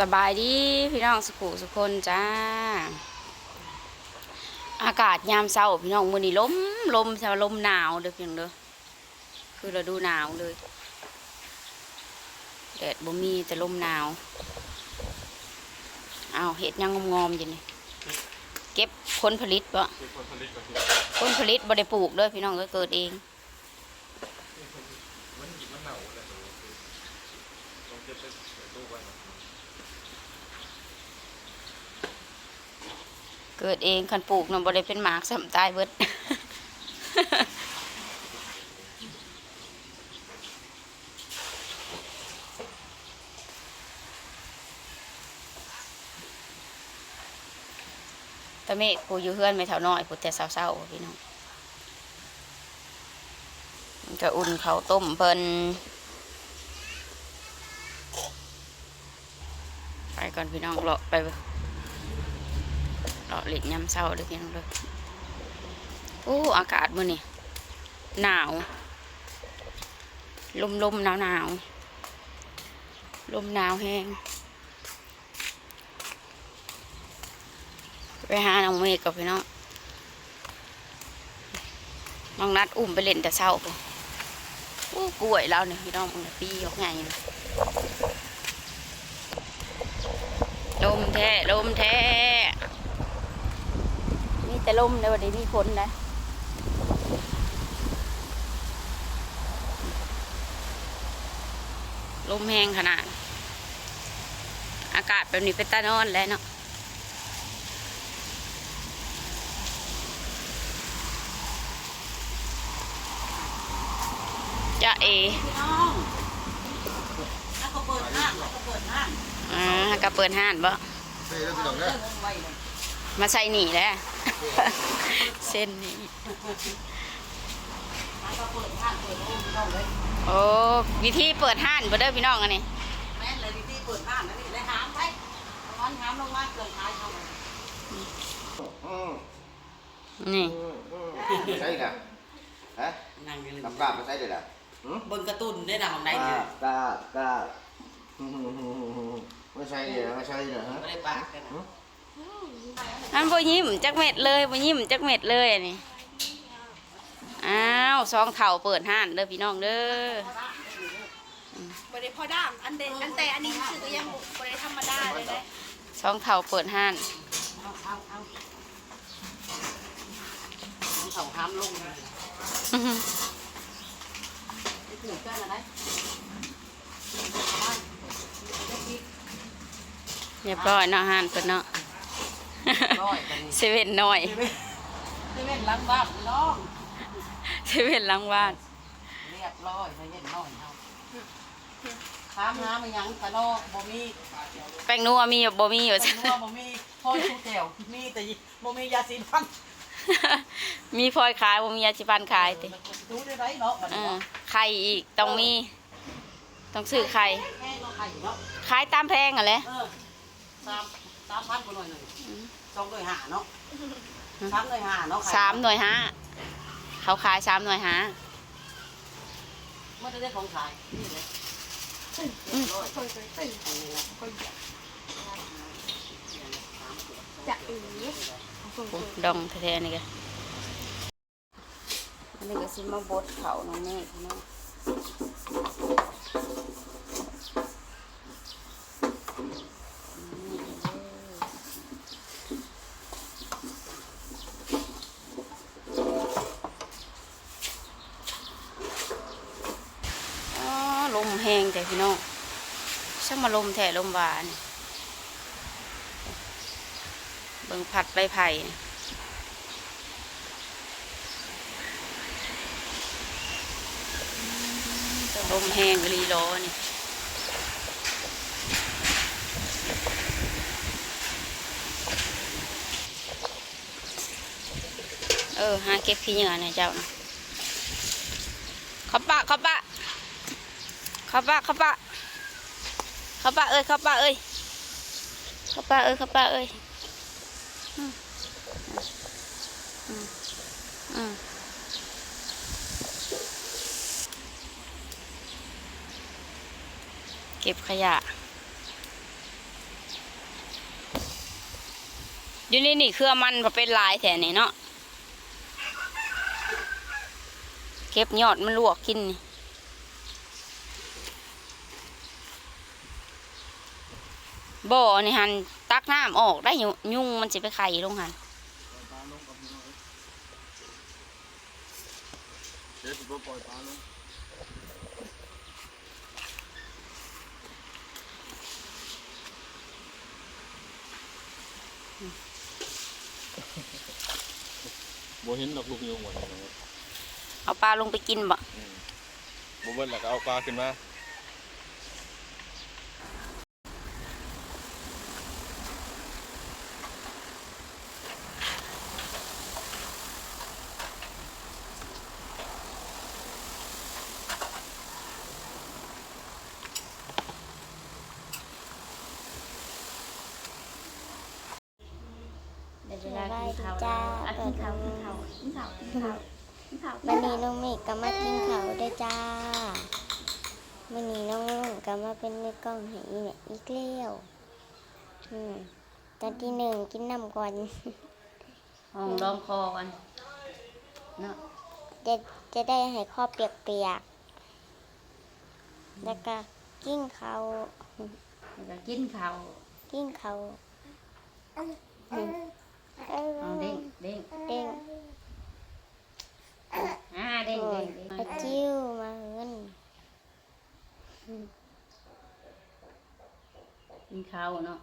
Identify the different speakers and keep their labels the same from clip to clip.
Speaker 1: สบายดีพี่น้องสุขุสุขคนจ้า อากาศยามเช้าพี่น้องมื้อนี้ลมลมใช่ว่าลมหนาวเด้อพี่น้องเด้อคือฤดูหนาวเลยแดดบ่มีแต่ลมหนาวอ้าวเห็ดยังงอมๆอยู่นี่เก็บผลผลิตบ่
Speaker 2: คือผลผลิตก็คือ
Speaker 1: ผลผลิตบ่ได้ปลูกเด้อพี่น้องก็เกิดเอง
Speaker 2: มันหยิบมันเหนาอะไรตัวคือต้องเก็บไปใส่ตู้ไว้เนาะ
Speaker 1: เกิดเองคันปลูกนะบ่ได้เป็นหมากสำตายเบิดตะเมฆผู้อยู่เฮือนไม่เท่าน้อยผู้แต่เศร้าๆพี่น้องก็อุ่นเขาต้มเพิ่นไปก่อนพี่น้องเลาะไป เบิ่งเลาะเล็กยำเศร้าเด็กพี่น้องเลยโอ้อากาศมื้อนี้หนาวลมลมหนาวหนาวลมหนาวแห้งไปหาน้องเมฆกับพี่น้องน้องนัดอุ้มไปเล่นแต่เช้าพุ่นโอ้กล้วยเราเนี่ยพี่น้องมันปีออกไงลมแท้ลมแท้ แต่ลมในวันนี้มีฝนนะลมแห้งขนาด อากาศแบบนี้เป็นตานอนแล้วเนาะจะเอ
Speaker 3: พี่น้องถ้าเขาเปิดห้างเขาเปิดห้าง
Speaker 1: อ่าก็เปิดห้านบ่
Speaker 2: ใช่แล้วพี่น้อง
Speaker 3: เลิ
Speaker 2: นะ
Speaker 3: กไว้เลย
Speaker 1: มาใส่หนีแหล้ว เส้นนี้
Speaker 3: ถ้าเขาเปิดห้างเปิดโอ้พี่น้องเลย
Speaker 1: โอ้วิธีเปิดห้านบ่เด้อพี่น้องอันนี้
Speaker 3: แม่นเลยที่เปิดห้างนั่นนี่เลยหามไปร้อนหามลงมาเกินขายเขาเลย
Speaker 4: อืม
Speaker 1: นี่
Speaker 4: อืมอืมใช่น่ะฮะ
Speaker 3: นั่งอยู่เลย
Speaker 4: น้ำกล้ามาใช่เลยล่ะหืม
Speaker 3: เบิ่งการ์ตูนได้นำของใด
Speaker 4: ก
Speaker 3: เนี่
Speaker 4: ล้ายกล้ากล้าอืมอืมอืมอืมไม่ใช่เลยนะไม่ใช่เลยฮะ
Speaker 3: ไม่ได้ปากกันนะ
Speaker 1: อันบ่ยิ้มจักเม็ดเลยบ่ยิ้มจักเม็ดเลยอันนี้อ้าวซองเข่าเปิดห้านเด้อพี่น้องเด้อ
Speaker 5: บริพอด้ามอันเดนอันแต่อันนี้รู้สึกว่ายังบริธรรมดาเลยนะ
Speaker 1: ซองเข่าเปิดห้าน
Speaker 3: เอาเอาเอาเขาหามลงเลยไปถึงกันอะไร
Speaker 1: เรียบร้อยเนาะห้านเพิ่นเนาะ
Speaker 3: ร้อยกัน
Speaker 1: เซเว่นน้อย
Speaker 3: ที่เว้นล้างบ้านน้อง
Speaker 1: เซเว่นหลังบ้าน
Speaker 3: เรียบร้อยไปเย็นน้อยเอาถามหามายังกะโนบ่มี
Speaker 1: แป้งนัวมีอยู่บ่มีอยู่
Speaker 3: เป็นว่าบ่มีพ่อชูแก้วมีแต่บ่มียาสีฟัน
Speaker 1: มีพลอยขายบ่มียาสีฟันขายติ
Speaker 3: ดูได้ไรเนาะบัด
Speaker 1: เอ
Speaker 3: นี้
Speaker 1: อ
Speaker 3: เนาะ
Speaker 1: ไข่อีกต้องมี ต้องซื้อไข่
Speaker 3: แม่เนาะไข่เนาะ
Speaker 1: ขายตามแพงอะแหละ
Speaker 3: เออสามสามพันกว่าหน่อยหนึ่ง สองหน่วยหาเนาะสามหน่วยหาเนาะไข่
Speaker 1: สามหน่วยห้าเขาขายสามหน่วยห้า
Speaker 3: เมื่อได้ของขายนี่เลยร้อยอันนี้นะ
Speaker 5: จะอือ
Speaker 1: โอ้ดองแท้ๆนี่ก็อันนี้ก็สิมาบดเขาน้องแม่พี่น้องอ๋อลมแห้งแต่พี่น้องช่างมาลม แท้ลมหวานเบิ่งผัดใบไผ่ลมแห้งกะลีล้อนี่เออหาเก็บขี้เหงื่อหน่ยเจ้านะขับปะขับปะขับปะขับปะ เข้าป้าเอ้ยเข้าป้าเอ้ยเข้าป้าเอ้ยเข้าป้าเอ้ยเก็บขยะ อยู่นี่นี่เครือมันเป็นลายแถวนี่เนาะ เก็บยอดมันลวกกินนี่ บ่อนี่หันตักน้ำออกได้ยุยุงมันสิไปไข่ลงหัน
Speaker 2: เดี๋ยวสิบ่ปล่อยปลาลงบ่เห็นดอกลูกยุงว่ะ
Speaker 1: เอาปลาลงไปกินบ่
Speaker 2: บ่เบิ่นแล้วก็เอาปลาขึ้นมา
Speaker 1: เดี๋ยวเวลากินข้าวแล้วอะกินข้าวกินข้าวกินข้าวกินข้าวกินข้าว
Speaker 6: วันนี้น้องเมฆก็มากินข้าวด้วยจ้าวันนี้น้องนุ่นก็มาเป็นในกล้องให้อีเนี่ยอีกแล้วอืมตอนที่หนึ่งกินน้ำก่อน
Speaker 1: ห้องรองคอกันเนาะ
Speaker 6: จะจะได้ให้ข้อเปียกๆแล้วก็กินข้าว
Speaker 1: แล้วก็กินข้าว
Speaker 6: กินข้าวอืม เอา
Speaker 1: เด้งเด้ง
Speaker 6: เด้ง
Speaker 1: อ่าเด้งเด้งเด้ง
Speaker 6: ปลาจิ้วมาเหิน
Speaker 1: กินข้าวเนาะ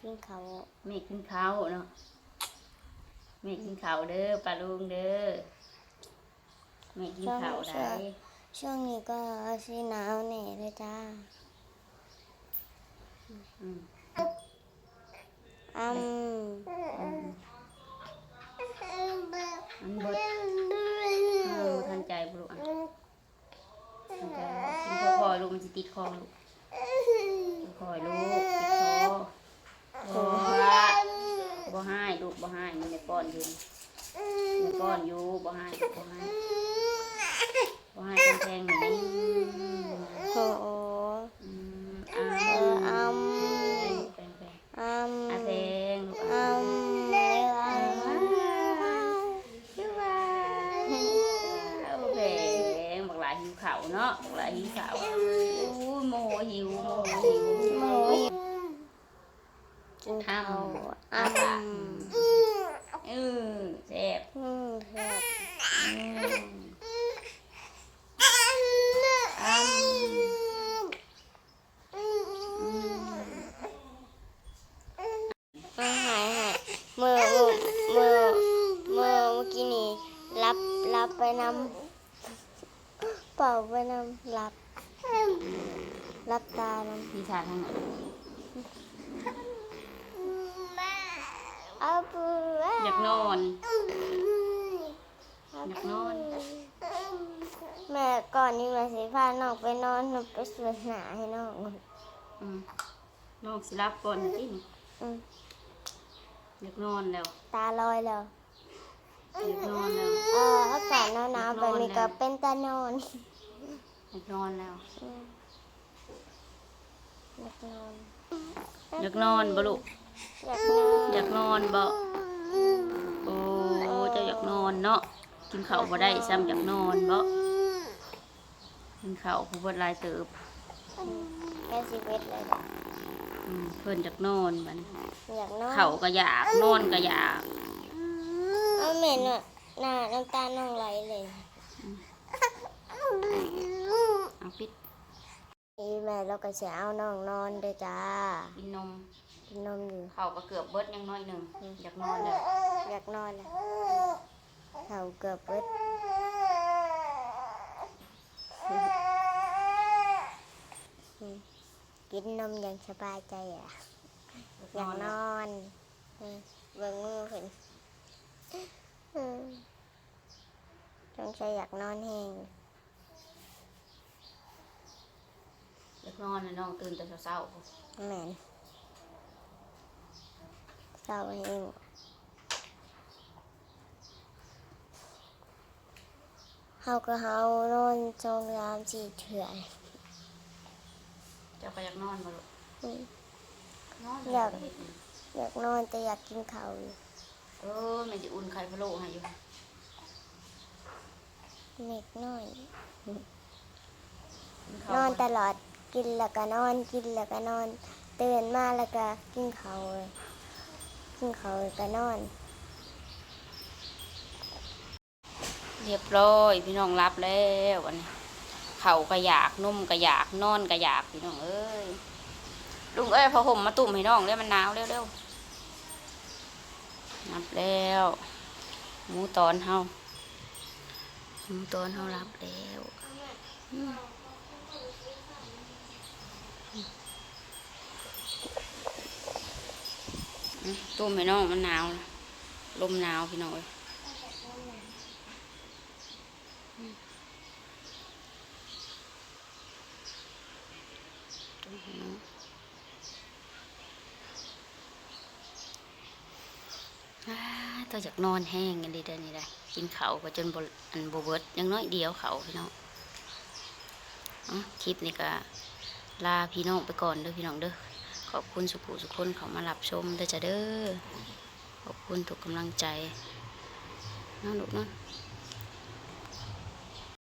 Speaker 6: กินข้าว
Speaker 1: แม่กินข้าวเนาะแม่กินข้าวเด้อปลาลุงเด้อแม่กินข้าวได้
Speaker 6: ช่วงนี้ก็สีหนาวแน่เลยจ้า
Speaker 1: อืม
Speaker 6: อืม
Speaker 1: อันเบิดเออทันใจบุรุษอะทันใจบ่กินคอยๆลูกมันจะติดคอลูกคอยๆลูกติดคอบ่บ่ให้ลูกบ่ให้มันจะป้อนอยู่มันป้อนอยู่บ่ให้บ่ให้บ่ให้ทำแทงหนี
Speaker 6: โอ้โห
Speaker 1: อืมอ่า
Speaker 6: เอออืม
Speaker 1: แปลงแปลง
Speaker 6: อืม
Speaker 1: อาแพง
Speaker 6: อืมเร็วอืม
Speaker 1: ชื่อว่าโอเคบักหลายหิวข้าวเนาะบักหลายหิวข้าวอู้ยโมโหหิวโมโหหิว
Speaker 6: โอ้ยกินข้าวอืม
Speaker 1: เออแซ่บ
Speaker 6: อืมแซ่บ
Speaker 1: อืมอ้ำอืม
Speaker 6: อาหายหายเมื่อเมื่อเมื่อเมื่อกี้นี่รับรับไปนำเป่าไปนำ รับรับตานำ
Speaker 1: พี่ชายทางไหน
Speaker 6: เอาปู
Speaker 1: อยากนอน อยากนอน
Speaker 6: แม่ก่อนนี่แม่สิพาน้องไปนอนหนูไปสวนหนาให้น้อง
Speaker 1: อืมน้องสิรับก่อนจริง
Speaker 6: อืม
Speaker 1: อยากนอนแล้ว
Speaker 6: ตาลอยแล้ว
Speaker 1: อยากนอนแล้ว
Speaker 6: เอออากาศหนาวๆแบบนี้ก็เป็นตานอน
Speaker 1: อยากนอนแล้ว
Speaker 6: อืมอยากนอน
Speaker 1: อยากนอนบ่ลูก
Speaker 6: อยากนอน
Speaker 1: อยากนอนบ่โอ้เจะอยากนอนเนาะกินข้าวบ่ได้ซ้ำอยากนอนบ่กินข้าวผู้เบิดหลายเติบ
Speaker 6: แค่สิบเอ็ดเลยจ้ะ
Speaker 1: อืมเพิ่นอยากนอนบัดนี้
Speaker 6: อยากนอน
Speaker 1: ข้าวก็อยากนอนก็อยาก
Speaker 6: เอาเหม็นอะหน้าน้ำตาน้องไหลเลย
Speaker 1: เอาปิด
Speaker 6: อีแม่เราก็จะเอาน้องนอนเด้อจ้า
Speaker 1: กินนม
Speaker 6: กินนมอยู่
Speaker 1: ข้าวก็เกือบเบิดยังน้อยหนึงอยากนอนแล้ว
Speaker 6: อยากนอนแล้วเขาเกือบเบิดกินนมอย่างสบายใจอะ อยากนอนเออเบิ่งมือเพิ่นเออจงใจอยากนอนแห้ง
Speaker 1: อยาก นอนแล้วน้องตื่นแต่เช้า
Speaker 6: แม่นเศร้าแห้งเฮาก็เฮานอนจงรามสี่เถื่อน
Speaker 1: ๆเจ้าก็อยากนอนบ่ลูก
Speaker 6: อืม
Speaker 1: นอน
Speaker 6: อยาก
Speaker 1: เฮ็ดหง
Speaker 6: อยากนอนแต่อยากกินข้าวอยู่
Speaker 1: เออแม่จะอุ่นไข่พะโล้ให้อยู่
Speaker 6: เม็กน้อย
Speaker 1: กิข้าวน
Speaker 6: อนตลอด กินแล้วก็นอน กินแล้วก็นอนตื่นมาแล้วก็กินข้าวกินข้าวก็นอน
Speaker 1: เรียบร้อย พี่น้องรับแล้ววันนี้เข่าก็อยากนุ่มก็อยากนอนก็อยากพี่น้องเอ้ยลุงเอ้ยพอห่มมาตุ่มให้น้องเร็วมันหนาวเร็วๆนับแล้วหมูตอนเฮาหมูตอนเฮารับแล้วอืมอืม ตุ่มให้น้องมันหนาวนะลมหนาวพี่น้องเอ้ยอ้าตัวจากนอนแห้งกันดีเด้อนี่ได้กินเขาก็จนบอันบเบิดยังน้อยเดียวเขาพี่น้องอ๋อคลิปนี้ก็ลาพี่น้องไปก่อนเด้อพี่น้องเด้อ ขอบคุณสุขุสุขคนเขามารับชมเด้อจ้าเด้อขอบคุณทุกกำลังใจน้องลูกเน้อง